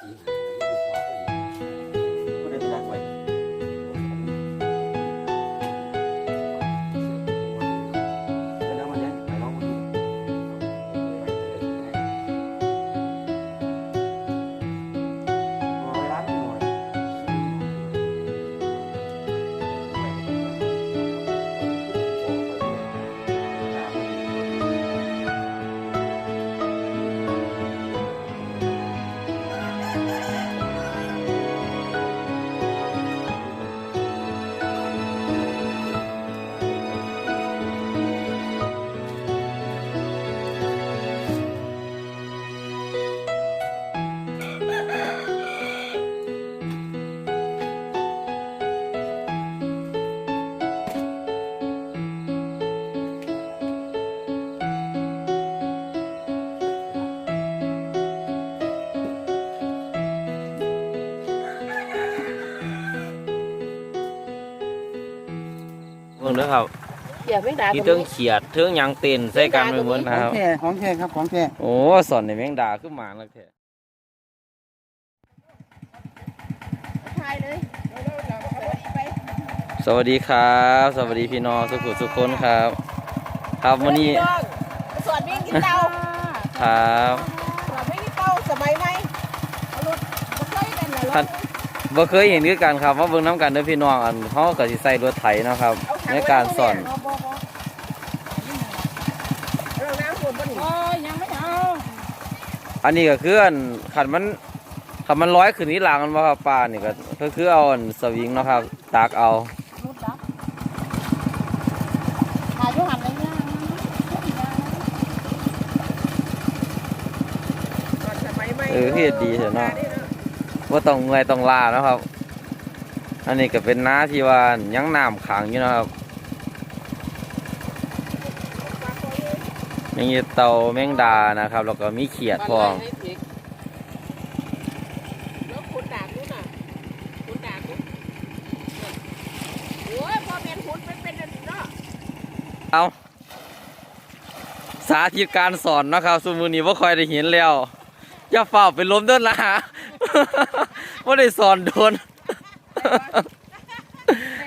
บ่ เบิ่งเด้อครับอย่าไม่ด่าที่กันเทิงเขียดเทิงหยังเต้นใส่กันไปหมดขนะอคงรับ แท้ของแท้ครับของแท้โอ้สอนในแมงดาขึ้นมาแล้วแท้ทายเลยเร็วๆๆเอาไปสวัสดีครับ สวัสดีพี่น้องสุขุสุขคนครับ ครับวันนี้สอนวิ่งกินเตาครับสอนวิ่งกินเตาสมัยใหม่เอารถมาใช้กันเลยท่านบ่เคยเห็นคือกันครับว่าเบิ่งน้ำกันเด้อพี่น้องอันเฮาก็สิใส่รถไถเนาะครับ ในการสอน เราน้ำฝนบนโอ้ยยังไม่เอาอันนี้ก็คืออันคันมันคันมันร้อยขึ้นที่หลังมันบ่ครับปลานี่ก็ก็คือเอาอันสวิงเนาะครับ ตากเอารุดดับถ่ายรูปหันเลยเนี่ยสอนสมัยใหม่เออเฮ็ดดีเถอะเนาะ ว่าต้องเมื่อยต้องลาเนาะครับ อันนี้ก็เป็นน้าที่ว่ายังน้ำขังอยู่เนาะครับ มีเต่าแมงดานะครับ แล้วก็มีเขียดพร้อมแล้วคุณดาคุณ่ะคุณดาคุณพอเป็นคุนเป็นอันนี้เนาะเอาสาธิตการสอนนะครับสมือนี้ว่าคอยได้เห็นแล้วอย่าเฝ้าไปล้มเดินละว่าได้สอนโดน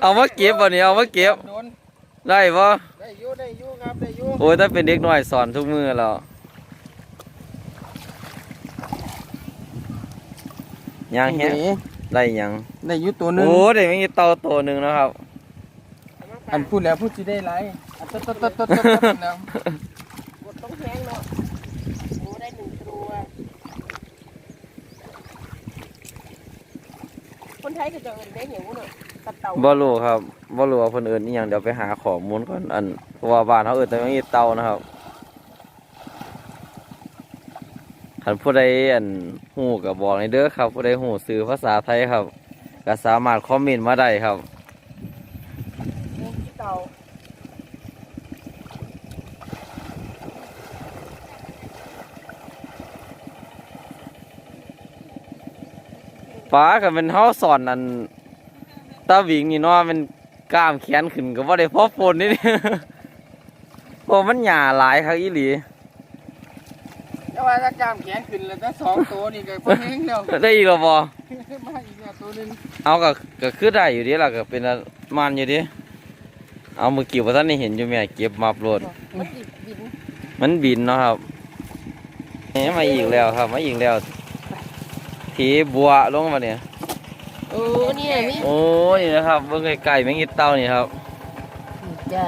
เอามาเก็บวันนี้เอามาเก็บ ได้ปะ โอ้ยถ้าเป็นเด็กน้อยสอนทุกมือแล้วยังเฮ้ได้ยังได้อยู่ตัวหนึงโอ้ได้ไม่มีเต่าตัวหนึ่งนะครับ อันพูดแล้วพูดสิได้ไรอันตดตดตดตดตดแล้วกดต้องแห้งเนาะโอ้ได้หนึ่งตัว คนไทยก็จะเอินได้เหนียวเนาะ ตัดเต่าบ่รู้ครับบ่รู้ว่าคนอื่นนี่ยังเดี๋ยวไปหาข้อมูลก่อนอันเพราะว่าบ้านเขาเอื่นแต่ไม่มีเต่านะครับคันผู้ใดอันฮู้ก็บอกในอยเด้อครับ ผู้ใดฮู้สื่อภาษาไทยครับก็สามารถคอมเมนต์มาได้ครับนี่ที่เต่าป้าก็เป็นเฮาสอนอัน ตาหวิงนี่เนาะมันกล้ามแขนขึ้นก็บ่ได้พอฝนนี่นี่เพราะมันหญ้าหลายครับอีหลีแต่ว่าถ้ากล้ามแขนขึ้นแล้วถ้าสองตัวนี่ก็พอแห้งแล้วได้อีกแล้วบ่มาอีกแล้วตัวหนึงเอาก็ก็คือได้อยู่เดิล่ะก็เป็นอันมันอยู่ดิเอาเมื่อกี้ว่าท่านได้เห็นอยู่แม่เก็บมาโปรดมันติดบินมันบินเนาะครับเอ๊ะมาอีกแล้วครับมาอีกแล้วทีบัวลงมาเนี่ย โอ้เนี่ยมีโอ้ยนี่นะครับเบิ่งไกลๆแมงอีเต้านี่ครับจ้า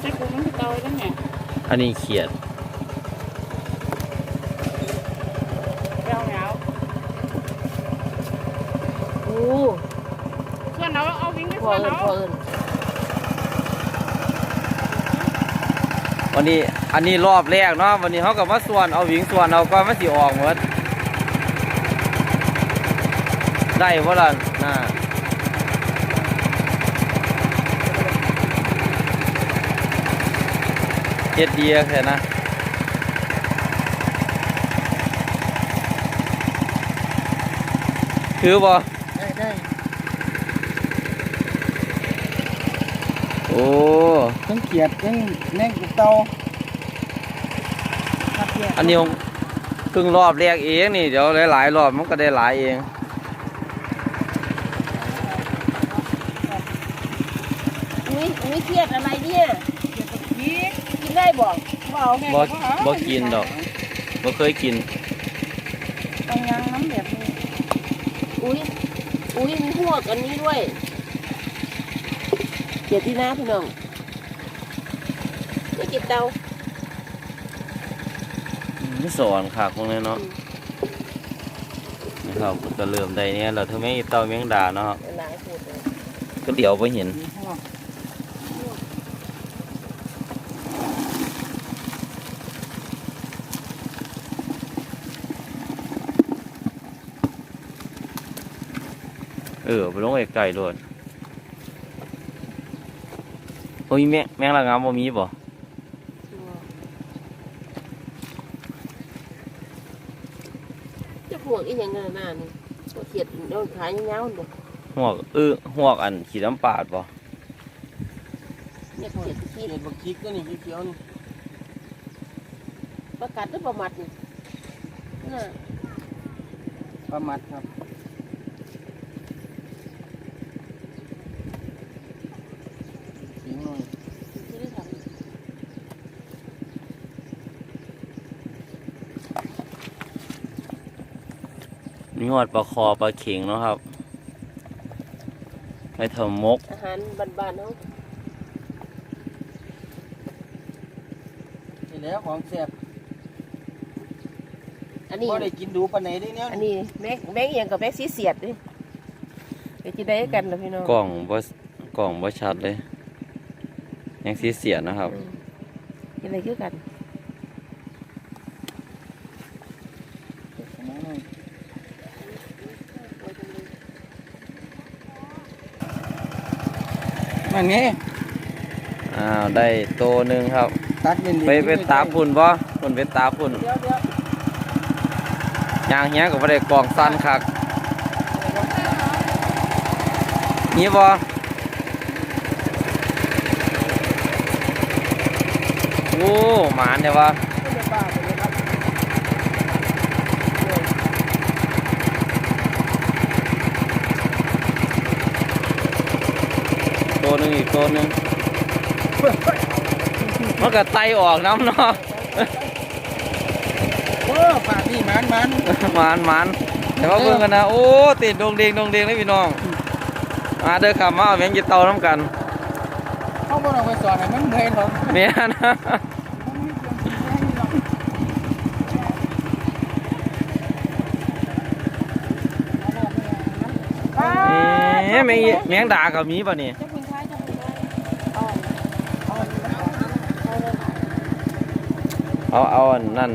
ใช้กูมันคือเตาไว้ตั้งไงอันนี้เขียดแปลวเหงาโอ้เพื่อนเราเอาวิ่งไปพอเพื่อนเอินเราพอเอินวันนี้อันนี้รอบแรกเนาะวันนี้เขาก็มาส่วนเอาหวิงส่วนเอาก็มาสิออกหมด ได้บ่ล่ะน่าเฮ็ดดีแค่นะคือบ่ได้ได้โอ้ทั้งเขียดทั้งแมงกุเตาครับเนี่ยอันนี้ของครึ่งรอบแรกเองนี่ เดี๋ยวหลายๆรอบมันก็ได้หลายเอง อุ้ยอุ้ยเครียดอะไรเนี่ยกินได้บอกบ่เอาแม่บ่ก็เอาบ่กินดอกบ่เคยกินต้องยังน้ำแบบนี้อุ้ยอุ้ยมีพวกอันนี้ด้วยเดี๋ยวที่หน้าพี่น้องไม่กินเตาไม่สอนค่ะพวกนี้เนาะนะครับก็เริ่มได้เนี่ยเราถึงไม่เต้าเมียงดาเนาะหลายพูดเลยก็เดี๋ยวไปเห็น มีห้อง เออไปลงไกลๆโลดบ่มีแมงแมงละงามบ่มีบ่จะพวกอีหยังกันหน้านี่พวกเขียดโดนขายยาวๆหมดหวกเออหวกอันขีดน้ำปาดบ่เนี่ยเขียดขี้เห็ดบักคิกก็นี่เขียวๆนี่ประกาศด้วยประมัดนี่น่ะปลามัดครับขิงหน่อย ที่ได้ทำ มีหอดปลาคอปลาเข็งเนาะครับไปทำมก อาหารบ้านๆเนาะนี่แหล้วของแซ่บอันนี้พอได้กินดูปานไหนได้เนี่ยอันนี้แม็กแม็กเอียงกับแม็กสีเสียดดิไปจะได้กันเหรอพี่น้องกล่องบ่กล่องบ่ชัดเลย ยังสีเสียดนะครับอืมกินอะไรคือกัน มันไงอ้าวได้โตหนึ่งครับ ตัดเป็นไปไปตาพุ่นบ่พุ่นไปตาพุ่นเดี๋ยวเดี๋ยวยางเฮียก็บ่ได้กล่องสั้นคักมีบ่โอ้หมานเด้อวะ ไม่ได้บ้าไปเลยครับ ตัวหนึง อีกตัวหนึงมันก็ไตออกน้ำเนาะโอ้ปากนี่มันมันหมานหมานแต่ว่าเบิ่งกันนะ โอ้ ติดดงเดงดงเดงเลยพี่น้อง มาเด้อครับมาเอาแมงยีเตาน้ำกันเขาบอกเราไปสอนให้มันเมื่อยหรอกเมียนะเอ๊ะแมงยีแมงดากับมีป่ะนี่เจ้าคุณชายเจ้าคุณชาย เอาเอาอันนั่น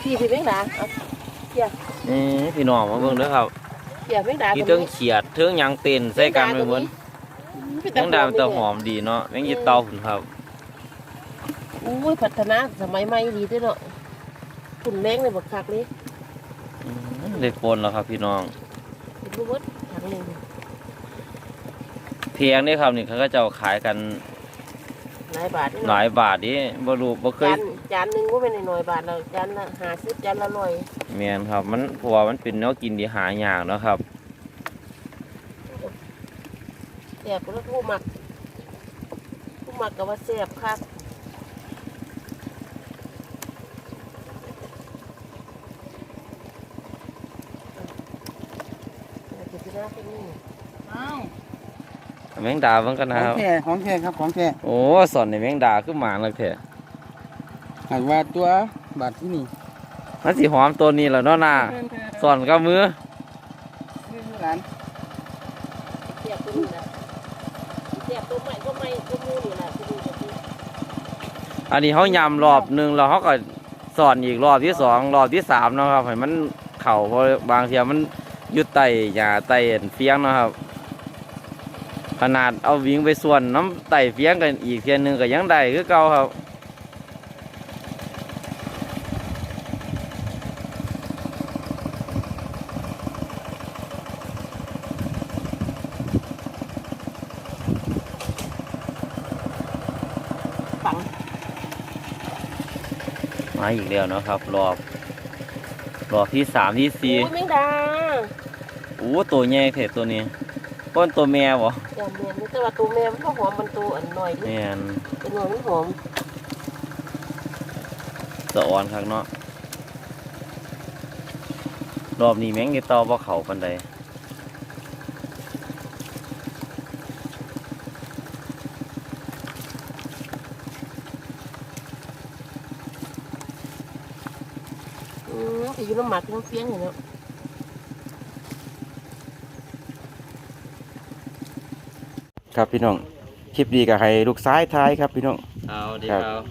พี่พี่แมงดาเอานี่พี่น้องมาเบิ่งเด้อครับเกี่ยวแมงดามีเทิงเขียดเทิงหยังเต้นใส่กันไปหมดแมงดามันจะหอมดีเนาะแมงยีเตาพุ่นครับอุ้ยพัฒนาสมัยใหม่ดีด้วยเนาะคุณแมงเลยบักคักเลยอืมได้ปนแล้วครับพี่น้องเป็นรูปวัดถังเลยเพียงนี่ครับนี่เขาก็จะเอาขายกัน หลายบาทหลายบาทนี่บ่รู้บ่เคย จานจานหนึ่งก็เป็นหน่อยๆบาทเราจานละห้าสิบจานละร้อยแม่นครับ มันเพราะว่ามันเป็นแนวกินที่หายากเนาะครับ แซ่บก็ผู้หมักผู้หมักก็ว่าแซ่บครับเอาไปที่หน้าที่นี่อ้าวแมงดาเบิ่งกันขนะอคงรับ แท้ของแท้ครับของแท้โอ้สอนในแมงดาคือหมาเลยแท้ หากว่าตัวบาดที่นี่มันสิหอมตัวนี้แหล้วเนาะน่าสอนกับมือนี่คือหลานแซ่บตัวนี้นะแซ่บตัวใหม่ก็ใหม่ตัวมูนี่แหละตัวนี้ก็คืออันนี้เขายำรอบหนึงแล้วเขาก็สอนอีกรอบที่สองรอบที่สามเนาะครับให้มันเข่าเพราะบางเทีมันอยุดไตหญ้าไตอันเฟียงเนาะครับ ขนาดเอาวิ่งไปส่วนน้ำไตเฟียงกันอีกเทียนหนึงก็ยังได้คือเก่าครับ อีกแล้วเนาะครับ รอบ รอบที่สามที่สี่อุ้ยแมงดาโอ้ตัวใหญ่เผ็ดตัวนี้ก้นตัวแม่บ่อย่าเมียนแต่ว่าตัวแม่มันก็หอมมันตัวอันหน่อยนี่แม่นเป็นหน่อยมันหอมสะอ่อนคักเนาะรอบนี้แมงกี่ต่อบ่เข้าปานใด อืมแต่อยู่น้ำหมักน้ำเฟี้ยงอยู่เนาะครับพี่น้องคลิปดีกับให้ลูกซ้ายท้ายครับพี่น้องเอาดีครับครับ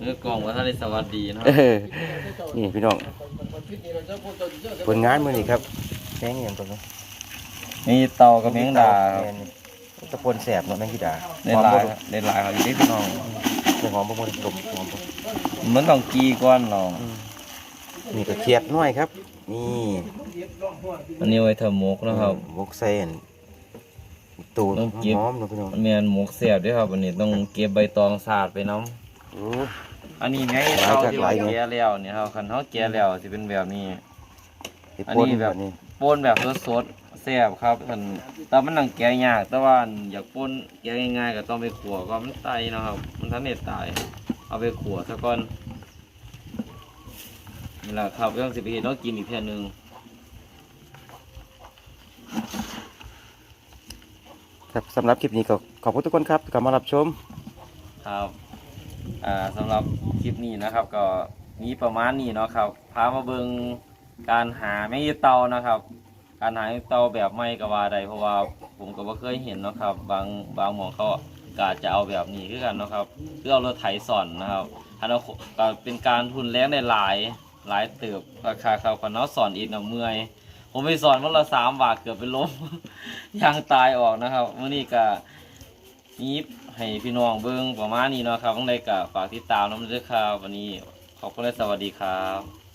เนื้อกล่องว่าท่านได้สวัสดีเนาะเออนี่พี่น้องผลงานมือนี่ครับแมงอย่างตัวนี้นี่เตากับแมงดาครับแม่นตะปนแสบเนาะแมงกีดาในลายในลายเขาอยู่ที่พี่น้องหอมบ่หอมบ่หอมดมหอมบ่มันต้องกีก้อนเนาะ นี่ก็เคียดน้อยครับ นี่อันนี้ไว้ทำหมกนะครับมกเซนตูนต้องเก็บหอมๆเนาะพี่น้องมันมีอันหมกเสียบด้วยครับ อันนี้ต้องเก็บใบตองสาดไปน้ำโอ้อันนี้ไงหลายเตาจากที่หลาว่ายเนอะแก่แล้วเนี่ยครับคันเขาแก่แล้วสิเป็นแบบนี้ไอ้อันปนนี้แบบนี้ป่นแบบสดๆแซ่บครับคันแต่มันนั่งแก่ยาก แต่ว่าอยากป่นแก่ง่ายๆก็ต้องไปขัวก็มันไตเนาะครับ มันทันเน็ตตาย เอาไปขัวซะก่อน นี่แหละครับเรื่องสิบปีต้องกินอีกเพียหนึงครับสำหรับคลิปนี้ก็ขอบคุณทุกคนครับที่เข้ามารับชมครับอ่าสำหรับคลิปนี้นะครับ ก็มีประมาณนี้เนาะครับพามาเบิงการหาแมงยีเตานะครับ การหาแมงยีเตาแบบไม่ก็ว่าใดเพราะว่าผมก็บ่เคยเห็นเนาะครับ บางบางหมองเขาก็อาจจะเอาแบบนี้คือกันเนาะครับเพื่อเอารถไถสอนนะครับอันนั้นก็เป็นการทุนแรงได้หลาย หลายเติบราคาครับคันเอสอนอีกนะเมื่อย ผมไปสอนวันละสามบาทเกือบเป็นล้มยางตายออกนะครับวันนี้ก็นี้ให้พี่น้องเบิ้งประมาณนี้เนาะครับต้องได้กับฝากติดตามน้ำเด้อครับวันนี้ขอบคุณและสวัสดีครับ